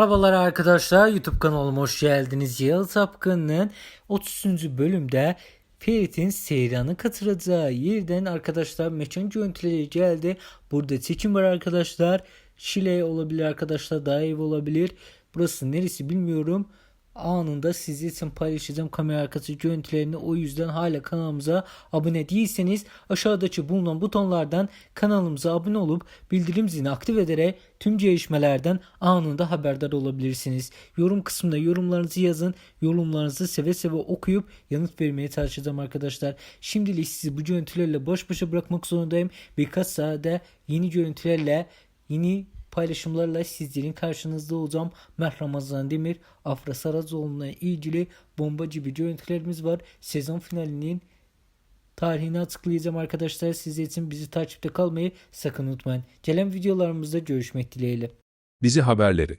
Merhabalar arkadaşlar YouTube kanalıma hoş geldiniz. Yağız Tapkan'ın 30. bölümde Ferit'in Seyran'ı katılacağı yerden arkadaşlar mekan görüntüleri geldi. Burada seçim var arkadaşlar. Şile olabilir arkadaşlar. Daha ev olabilir. Burası neresi bilmiyorum. Anında sizi için paylaşacağım kamera arkası görüntülerini. O yüzden hala kanalımıza abone değilseniz aşağıdaki bulunan butonlardan kanalımıza abone olup bildirim zilini aktif ederek tüm gelişmelerden anında haberdar olabilirsiniz. Yorum kısmında yorumlarınızı yazın. Yorumlarınızı seve seve okuyup yanıt vermeye çalışacağım arkadaşlar. Şimdilik sizi bu görüntülerle baş başa bırakmak zorundayım. Birkaç saatte yeni görüntülerle yeni paylaşımlarla sizlerin karşınızda olacağım. Meh Ramazan Demir, Afra Saracoğlu'na ilgili bombacı bir görüntülerimiz var. Sezon finalinin tarihini açıklayacağım arkadaşlar. Sizler için bizi takipte kalmayı sakın unutmayın. Gelen videolarımızda görüşmek dileğiyle. Dizi haberleri